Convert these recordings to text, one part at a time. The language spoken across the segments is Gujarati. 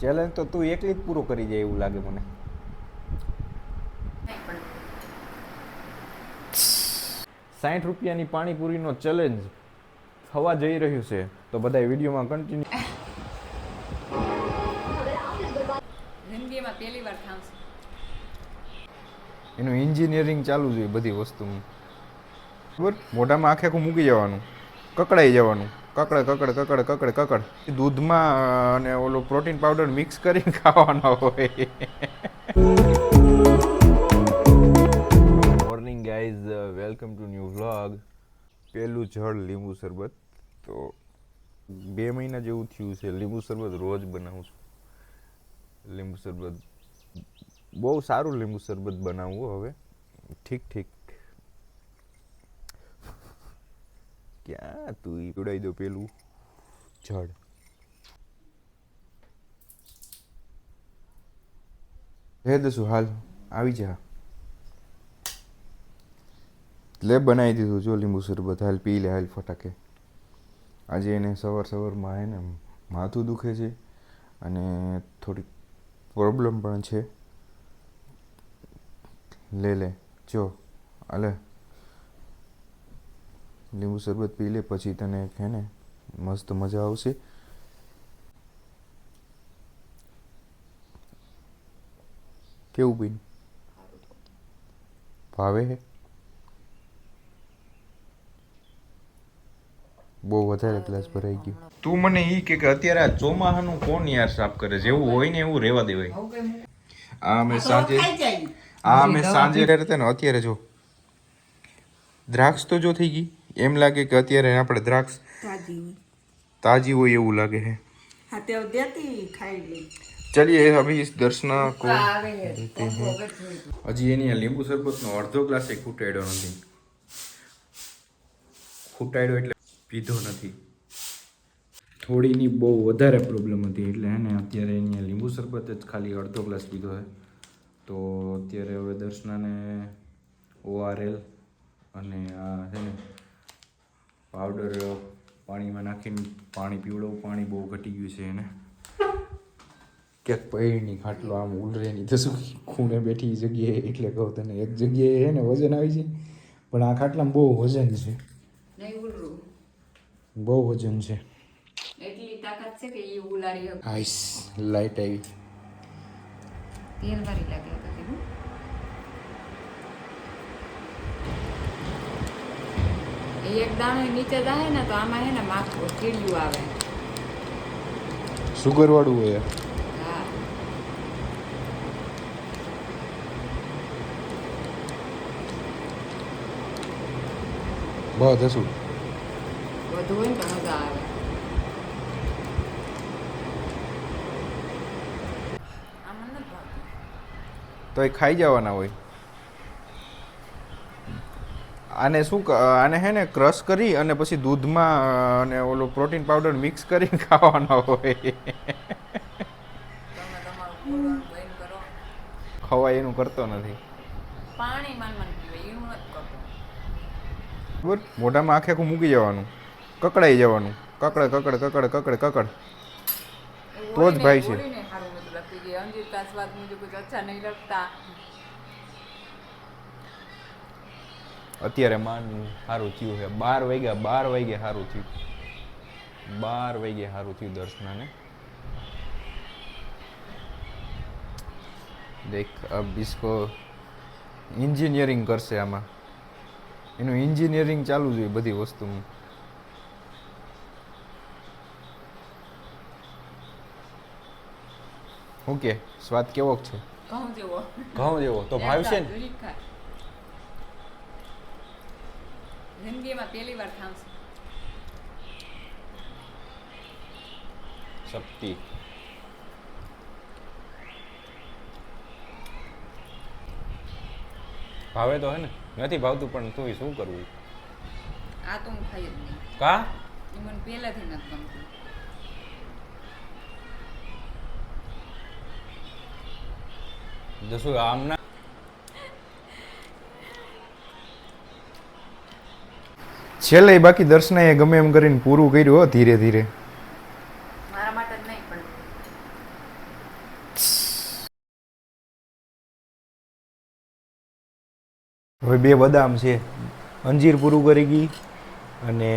ચેલેન્જ તો તું એકલી જ પૂરો કરી જાય એવું લાગે મને. સાઠ રૂપિયાની પાણીપુરીનો ચેલેન્જ થવા જઈ રહ્યું છે. તો બધા વિડીયોમાં કન્ટિન્યુ જિંદગીમાં પહેલી વાર થાવશે એનું એન્જિનિયરિંગ ચાલુ જોઈએ બધી વસ્તુનું. બરાબર? મોઢામાં આખે આખું મૂકી જવાનું. કકડાઈ જવાનું. કકડે, કકડ કકડ કકડ કકડ. દૂધમાં અને ઓલો પ્રોટીન પાવડર મિક્સ કરીને ખાવાનો હોય. Morning guys welcome to new vlog પહેલું જળ લીંબુ શરબત. તો બે મહિના જેવું થયું છે. લીંબુ શરબત રોજ બનાવું છું. લીંબુ શરબત, બહુ સારું લીંબુ શરબત બનાવવું હવે. ઠીક ઠીક. ક્યાં તું ઈ ઉડાઈ દો પેલું? જળ હે દસુ હાલ. આવી જા. લે બનાવી દીધું. જો લીંબુ શરબત. હાલ પી લે હાલ ફટાકે. આજે એને સવાર સવારમાં એને ને માથું દુખે છે અને થોડીક પ્રોબ્લેમ પણ છે. લે લે. જો અલે લીંબુ શરબત પી લે પછી તને હે ને મસ્ત મજા આવશે. કેવું પીન? ભાવે હે? બહુ વધારે ગ્લાસ ભરાઈ ગયો. તું મને ઈ કે કે અત્યારે આ ચોમાહાનું કોણ યાર સાફ કરે? છે એવું હોય ને એવું રહેવા દેવાય. આ અમે સાંજે આ અમે સાંજે રહેતા ને અત્યારે જો. દ્રાક્ષ તો જો થઈ ગઈ. એમ લાગે કે અત્યારે આપણે દ્રાક્ષ તાજી હોય. એવું લાગે છે. ચલીએ અભી દર્શના કો હજી એની લીંબુ શરબતનો અડધો ગ્લાસ એ ખૂટાડ્યો નથી. ખૂટાડ્યો એટલે પીધો નથી. થોડીની બહુ વધારે પ્રોબ્લેમ હતી એટલે એને અત્યારે એની લીંબુ સરબત જ ખાલી અડધો ગ્લાસ પીધો છે. તો અત્યારે હવે દર્શનાને ઓઆરએલ અને આ છે ને પાવડર પાણીમાં નાખીને પાણી પીવડવું પાણી બહુ ઘટી ગયું છે એને. ક્યાંક પૈણી ખાટલો આમ ઉલરેની તો શું ખૂણે બેઠી જગ્યાએ એટલે કહું તને એક જગ્યાએ હે ને વજન આવી જાય. પણ આ ખાટલામાં બહુ વજન છે. બહુ વજન છે. એટલી તાકાત છે કે એ ઉલારી આઈસ લાઈટ આવી. તેલ વાળી લાગે તો કીધું. એ એક દાણો નીચે જાય ને તો આમાં હે ને માખું કીડિયું આવે. સુગર વાળું હોય હા. બસ હશું વધુ હોય ને તો મજા આવે. તો એ ખાઈ જવાના હોય. આને શું આને હે ને ક્રશ કરી અને પછી દૂધમાં અને ઓલો પ્રોટીન પાવડર મિક્સ કરી ખાવાનો હોય. ખવાય એનું કરતો નથી. બરાબર? મોઢામાં આખે આખું મૂકી જવાનું. કકડાઈ જવાનું. કકડે કકડે કકડે કકડે કકડ. તો જ ભાઈ છે. અત્યારે માન સારું થયું છે. બાર વાગ્યા બાર વાગ્યા સારું થયું. બાર વાગ્યા સારું થયું દર્શનાને. દેખ અબ ઇસકો એન્જિનિયરિંગ કરશે આમાં. એનું એન્જિનિયરિંગ ચાલુ જોઈએ બધી વસ્તુનું ઓકે સ્વાદ કેવો છે? ઘઉં જેવો. ઘઉં જેવો. તો ભાવશે ને? જિંદગીમાં પહેલી વાર ખાવશે શક્તિ. ભાવે તો હે ને. નથી ભાવતું પણ તું શું કરવું? આ તો હું ખાઈ જ નહીં. કા? એ મને પહેલાથી નથી ગમતું. જશું આમ છેલ્લે બાકી દર્શનાએ ગમે એમ કરીને પૂરું કર્યું ધીરે ધીરે. હવે બે બદામ છે. અંજીર પૂરું કરી ગઈ અને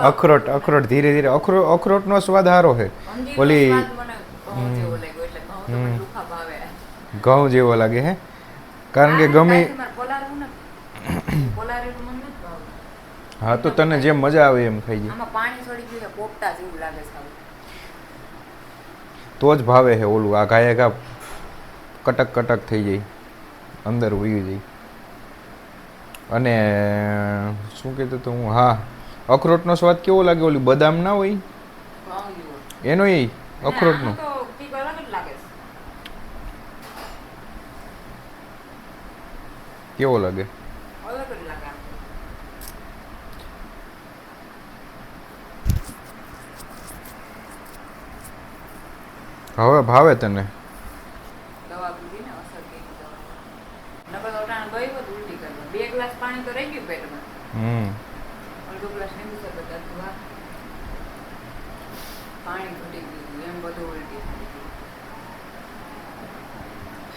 અખરોટ અખરોટ ધીરે ધીરે. અખરો અખરોટનો સ્વાદ સારો છે. ઓલી ઘઉં જેવો લાગે હે? કારણ કે ગમે મને નથી ભાવતું. હા તો તને જેમ મજા આવે એમ ખાઈ જાય આમાં પાણી છોડી ગયું છે, પોપટા જેવું લાગે છે તો જ ભાવે છે ઓલું આ ઘાયે ઘા કટક કટક થઈ જાય અંદર વયું જાય. અને શું કહેતો તો હું હા અખરોટનો સ્વાદ કેવો લાગે? ઓલી બદામ ના હોય? એનો એ અખરોટનો. જ. કેવો લાગે અલગ જ લાગે આમ. હવે ભાવે તને? દવા પીધી ને અસર દવા. નકર તો અટાણે ગઈ હોત ઉલટી કરવા. બે ગ્લાસ પાણી તો રહી ગયું પેટમાં. હમ. અડધો ગ્લાસ લીંબુ શરબત હતું આ. પાણી ઘટી ગયું એમ બધું ઉલટી થઈ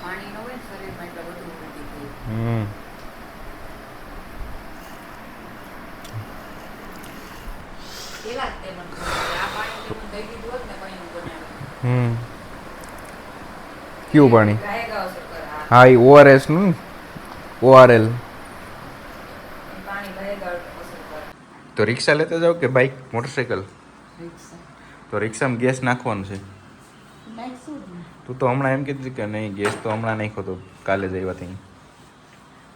પાણી ન હોય ને શરીરમાં એટલે બધું ઉલટી થઈ હમ. પેલા જ તે મને આ પાણી તે મને દઈ દીધું હોત ને કંઈ બનાવ્યું. હમ. કયું પાણી? હા એ ઓઆરએસનું ઓઆરએલ. તો રિક્ષા લેતા જાઓ કે બાઇક મોટરસાઇકલ તો રિક્ષામાં ગેસ નાખવાનું છે. તું તો હમણાં એમ કીધું કે નહીં ગેસ તો હમણાં નાખ્યો તો કાલે જ આવ્યા ત્યાં.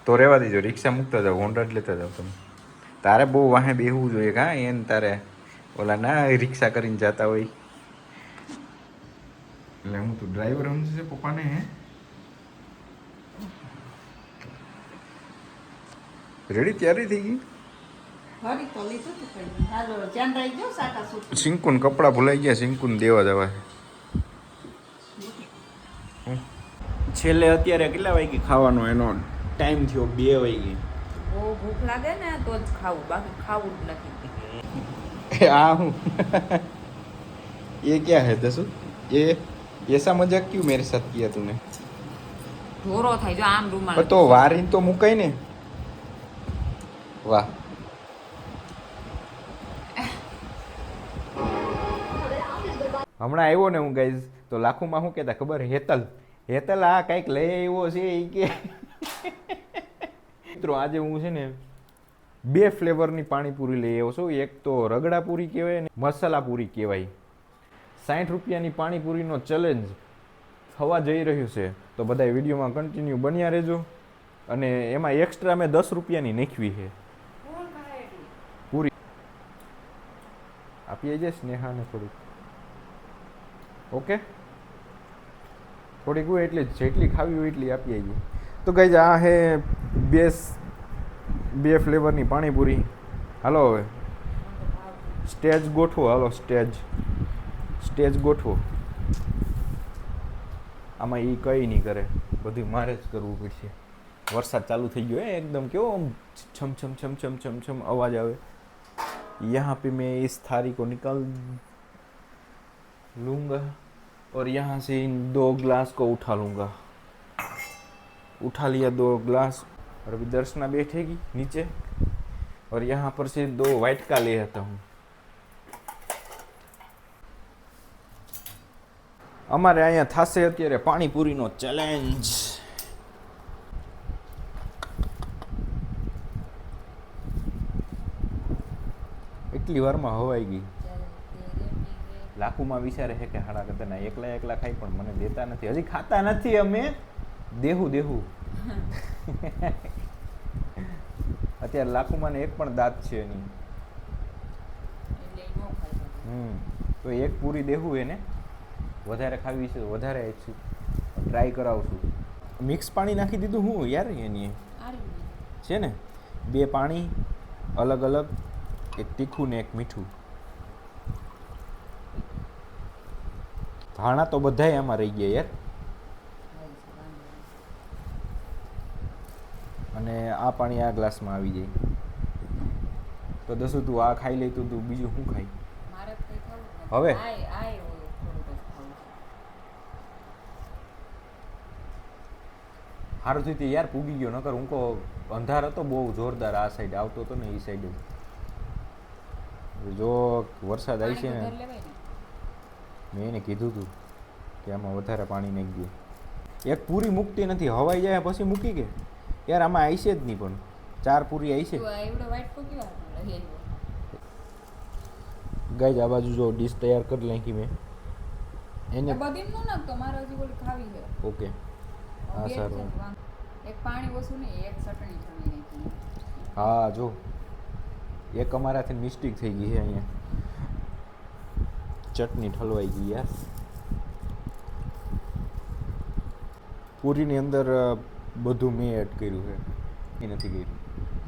તો રહેવા દેજો, રિક્ષા મૂકતા જાઓ હોન્ડા જ લેતા જાઓ તમે. તારે બહુ વાહે બેહવું જોઈએ કાં એને તારે ઓલા ના રિક્ષા કરીને જતા હોય. એટલે હું તો ડ્રાઈવર સમજે પપ્પાને હે. રેડી તૈયારી થઈ ગઈ? સિંકુન કપડા ભૂલાઈ ગયા સિંકુન દેવા દેવા છેલ્લે અત્યારે કેટલા વાગે ખાવાનો એનો ટાઈમ થયો? બે વાગે. ભૂખ લાગે ને તો જ ખાવું. બાકી ખાવું જ નથી. આ હું. એ ક્યાં હે દસુ? એ ऐसा मजाक क्यों मेरे साथ किया तूने ઢોરો થાય જો આમ રૂમાલ पर तो वारीन तो मुकाई ने वाह હમણાં આવ્યો ને હું ગાઈઝ તો લાખોમાં શું કહેતા ખબર હેતલ હેતલ આ કંઈક લઈ આવ્યો છે એ કે મિત્રો આજે હું છે ને બે ફ્લેવરની પાણીપુરી લઈ આવ્યો છું એક તો રગડા પૂરી કહેવાય ને મસાલા પૂરી કહેવાય સાઠ રૂપિયાની પાણીપુરીનો ચેલેન્જ થવા જઈ રહ્યું છે. તો બધા વિડીયોમાં કન્ટિન્યુ બન્યા રહેજો. અને એમાં એક્સ્ટ્રા મેં દસ રૂપિયાની નાખવી છે. પૂરી. આપીએ છે સ્નેહાને થોડીક. ઓકે? થોડીક હોય એટલી જેટલી ખાવી હોય એટલી આપી આવીએ. તો કઈ આ હે બે બે ફ્લેવરની પાણીપુરી. હાલો હવે. સ્ટેજ ગોઠવો હાલો સ્ટેજ. સ્ટેજ ગોઠવો આમાં એ કંઈ નહીં કરે બધું મારે જ કરવું પડશે વરસાદ ચાલુ થઈ ગયો હે એકદમ કેવો આમ છમ છમ છમ છમ છમ છમ અવાજ આવે यहाँ पे मैं इस थाली को निकाल लूँगा और यहाँ से इन दो ग्लास को उठा लूँगा उठा लिया दो ग्लास और अभी दर्शना बैठेगी नीचे और यहाँ पर से दो वाइट का ले आता हूँ અમારે અહીંયા થશે અત્યારે પાણીપુરીનો ચેલેન્જ એટલી વારમાં હવાઈ ગઈ. લાખુમાં વિચારે છે કે હાડા કરતા એકલા એકલા ખાઈ પણ મને દેતા નથી. હજી ખાતા નથી અમે. દેહું દેહું. અત્યારે લાખુમાં એક પણ દાંત છે નહીં એટલે ઈ ન ખાઈ શકે. હમ. તો એક પૂરી દેવું એને. વધારે ખાવી છે તો વધારે ટ્રાય કરાવશું મિક્સ પાણી નાખી દીધું હું યાર એની. છે ને? બે પાણી અલગ અલગ એક તીખું ને એક મીઠું. ધાણા તો બધાય આમાં રહી ગયા યાર. અને આ પાણી આ ગ્લાસમાં આવી જાય. તો દસું તું આ ખાઈ લઈ તું તું બીજું શું ખાઈ. હવે? સારું થયું તે યાર પૂગી ગયો નકર હું કહો અંધાર હતો બહુ જોરદાર આ સાઈડ આવતો હતો ને એ સાઈડ જો વરસાદ આવી છે ને મેં એને કીધું હતું કે આમાં વધારે પાણી નહીં ગયું એક પૂરી મૂકતી નથી હવાઈ જાય પછી મૂકી કે. યાર આમાં આવી છે જ નહીં પણ ચાર પૂરી આવી છે. કો? ગાય આ બાજુ જો ડીશ તૈયાર કરી નાખી મેં. એને બધી નો નાખતો મારે હજી ઓલી ખાવી છે. ઓકે. હા, સારું. એક પાણી ઓછું નહીં એક ચટણી થોડી નાખી હા જો. એક અમારાથી મિસ્ટેક થઈ ગઈ છે અહીંયા. ચટણી ઠલવાઈ ગઈ યાર. પૂરીની અંદર બધું મેં એડ કર્યું છે. એ નથી કર્યું.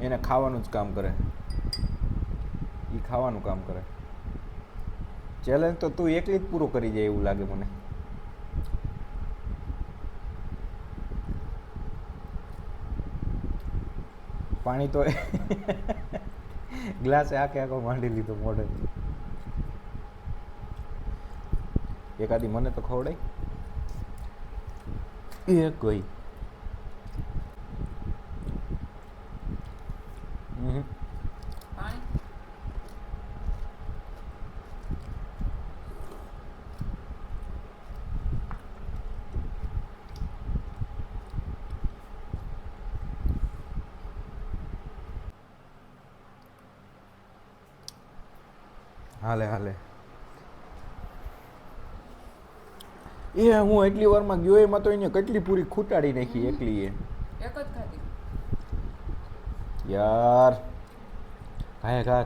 એને ખાવાનું જ કામ કરે. એ ખાવાનું કામ કરે. ચેલેન્જ તો તું એકલી જ પૂરો કરી જાય એવું લાગે મને. પાણી તો ગ્લાસે આખે આખો માંડી લીધો મોઢે એકાદી મને તો ખવડાય. એ ગઈ હમ પાણી હાલે હાલે. એ હું એટલી વારમાં ગયો એમાં તો એને કેટલી પૂરી ખૂટાડી નાખી એકલી એ. એક જ ખાધી. યાર. કાંઈ ઘા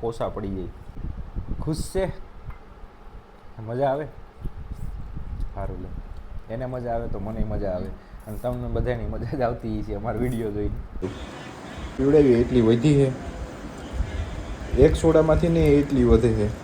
પોસા પડી જાય ખુશ છે? મજા આવે? સારું લે. એને મજા આવે તો મને મજા આવે. અને તમને બધાની મજા જ આવતી છે અમારા વીડિયો જોઈને. પીવડાવી એટલી વધી છે. એક સોડામાંથી ને એટલી વધે છે.